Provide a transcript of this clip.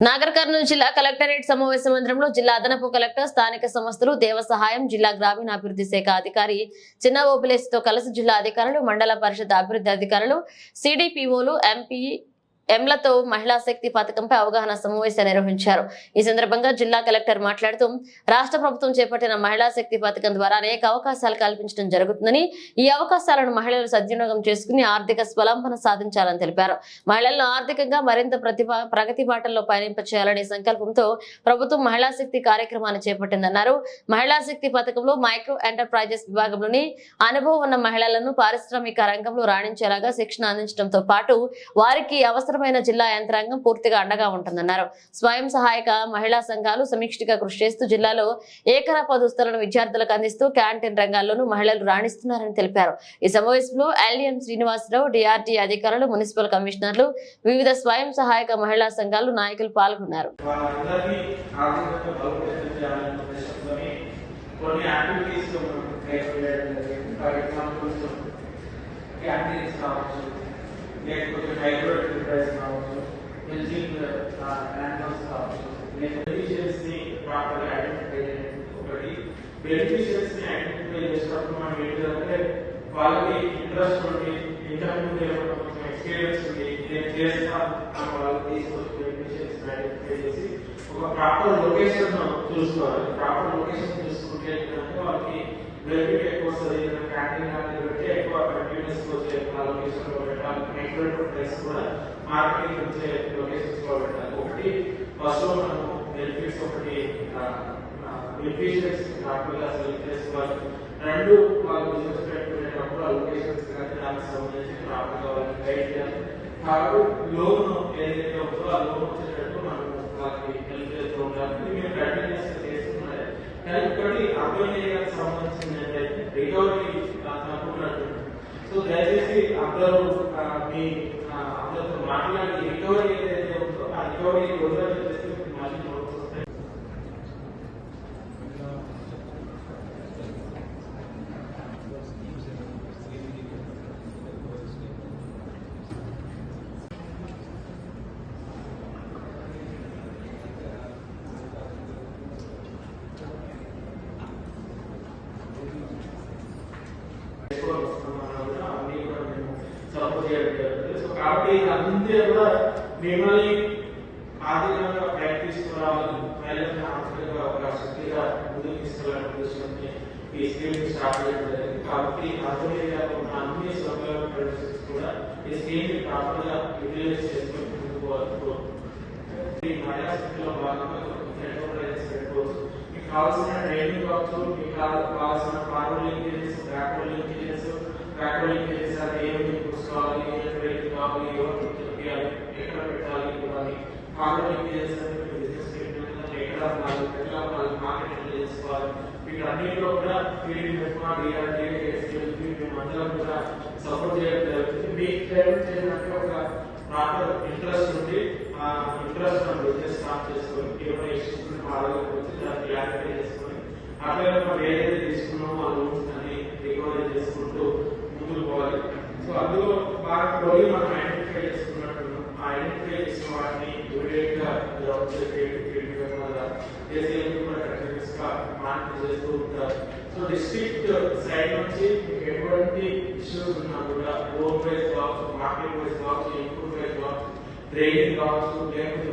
నాగర్ కర్నూలు జిల్లా కలెక్టరేట్ సమావేశ మందిరంలో జిల్లా అదనపు కలెక్టర్ స్థానిక సంస్థలు దేవ సహాయం జిల్లా గ్రామీణాభివృద్ధి శాఖ అధికారి చిన్న ఓపిలేసితో కలిసి జిల్లా అధికారులు మండల పరిషత్ అభివృద్ధి అధికారులు సిడిపిఓలు ఎంపీ ఎంలతో మహిళా శక్తి పథకంపై అవగాహన సమావేశం నిర్వహించారు. ఈ సందర్భంగా జిల్లా కలెక్టర్ మాట్లాడుతూ రాష్ట్ర ప్రభుత్వం చేపట్టిన మహిళా శక్తి పథకం ద్వారా అనేక అవకాశాలు కల్పించడం జరుగుతుందని ఈ అవకాశాలను మహిళలు సద్వినియోగం చేసుకుని ఆర్థిక స్వలంబన సాధించాలని తెలిపారు. మహిళలను ఆర్థికంగా మరింత ప్రతిభ ప్రగతి బాటల్లో పయనింపచేయాలనే సంకల్పంతో ప్రభుత్వం మహిళా శక్తి కార్యక్రమాన్ని చేపట్టిందన్నారు. మహిళా శక్తి పథకంలో మైక్రో ఎంటర్ప్రైజెస్ విభాగంలోని అనుభవం ఉన్న మహిళలను పారిశ్రామిక రంగంలో రాణించేలాగా శిక్షణ అందించడంతో పాటు వారికి అవసరం అవసరమైన జిల్లా యంత్రాంగం పూర్తిగా అండగా ఉంటుందన్నారు. స్వయం సహాయక మహిళా సంఘాలు సమీక్షగా కృషి చేస్తూ జిల్లాలో ఏకరాప దుస్తులను విద్యార్థులకు అందిస్తూ క్యాంటీన్ రంగాల్లోనూ మహిళలు రాణిస్తున్నారని తెలిపారు. ఈ సమావేశంలో L M Srinivasa Rao D R T అధికారులు మున్సిపల్ కమిషనర్లు వివిధ స్వయం సహాయక మహిళా సంఘాలు నాయకులు పాల్గొన్నారు. కొన్ని యాక్టివిటీస్ ఫర్ ఎగ్జాంపుల్ క్యాంటీన్స్ కావచ్చు get to the hybrid depression also, using the uh, animals also. Beneficiaries ने proper identification करी, beneficiaries ने identification करने में मेरे अंदर वाले के interest होंगे, income होंगे, experience होंगे, ये चीज़ था हम वाले के इसको beneficiaries में identification सी, वो proper location ना choose करो, proper location choose करके रखो और कि वेरी भी एक वो सही ना कैंडिडेट ఆ లొకేషన్ లో పెట్టాలి మైక్రోవేట్ ప్లేస్ కూడా మార్కెటింగ్ వచ్చే లొకేషన్స్ లో పెట్టాలి ఒకటి ఫస్ట్ మనము బెనిఫిట్స్ ఒకటి బెనిఫిషియర్స్ ప్రాపర్గా సెలెక్ట్ చేసుకోవాలి రెండు వాళ్ళు బిజినెస్ పెట్టుకునేటప్పుడు ఆ లొకేషన్స్ కానీ దానికి సంబంధించి ప్రాపర్గా వాళ్ళకి గైడ్ చేయాలి కాబట్టి లోన్ ఏదైతే ఉందో ఆ లోన్ వచ్చేటట్టు మనం వాళ్ళకి హెల్ప్ చేస్తూ ఉండాలి ఇది మేము కంటిన్యూస్ చేస్తున్నది కానీ ఒకటి అర్బన్ ఏరియాకి So that is the after uh, the uh, after the margin and the recovery there is also uh, recovery is also adjusted to margin also. Thank you. So కాబట్టి అందరూ కూడా మిమ్మల్ని ఆర్థికంగా పైకి తీసుకురావాలి మహిళలను ఆర్థికంగా ఒక శక్తిగా ముందుకు తీసుకెళ్ళాలని ఉద్దేశంతో ఈ స్కీమ్ స్టార్ట్ చేయడం జరిగింది కాబట్టి అర్థం ఏరియాలో ఉన్న అన్ని సౌకర్యాల ప్రొడక్ట్స్ కూడా ఈ స్కీమ్ ని ప్రాపర్ గా యూటిలైజ్ చేసుకొని ముందుకు పోవాలి ఈ మహిళా శక్తిలో భాగంగా ఎంటర్ప్రైజెస్ పెట్టుకోవచ్చు మీకు కావాల్సిన ట్రైనింగ్ కావచ్చు మీకు కావ- కావాల్సిన ఫార్వర్డ్ లింకేజెస్ బ్యాక్వర్డ్ లింకేజెస్ చేశారు ఏమి చూసుకోవాలి కావాలి ఎవరు చెప్పాలి ఎక్కడ పెట్టాలి ఇవన్నీ ఫార్వర్డ్ లింకేజెస్ బిజినెస్ ఎక్కడ ఉండాలి ఎట్లా ఉండాలి మార్కెట్ చేసుకోవాలి మీకు కూడా ఫీల్డ్ కూడా సపోర్ట్ చేయడం జరుగుతుంది మీకు ట్రైనింగ్ చేయడానికి ఒక ప్రాపర్ ఇంట్రెస్ట్ ఉంది ఆ ఇంట్రెస్ట్ మనం బిజినెస్ స్టార్ట్ చేసుకొని ఏమైనా ఇష్యూస్ బాగాలేకపోతే దాన్ని క్లారిఫై చేసుకొని అట్లా మనం ఏదైతే తీసుకున్నామో ఆ లోన్స్ రికవరీ బాగా మనం ఐడెంటిఫై చేసుకున్నట్టు ఆ ఐడెంటిఫై చేసిన వాటిని ఇమీడియట్గా జాబ్ చేసి చేసేందుకు కూడా కంటిన్యూస్ మానిటర్ చేస్తూ ఉంటారు. సో డిస్ట్రిక్ట్ సైడ్ నుంచి మీకు ఎటువంటి ఇష్యూస్ ఉన్నా కూడా లోన్ వైజ్ కావచ్చు మార్కెట్ వైజ్ కావచ్చు ఇంప్రూవ్ వైజ్ కావచ్చు ట్రైనింగ్ కావచ్చు లేకపోతే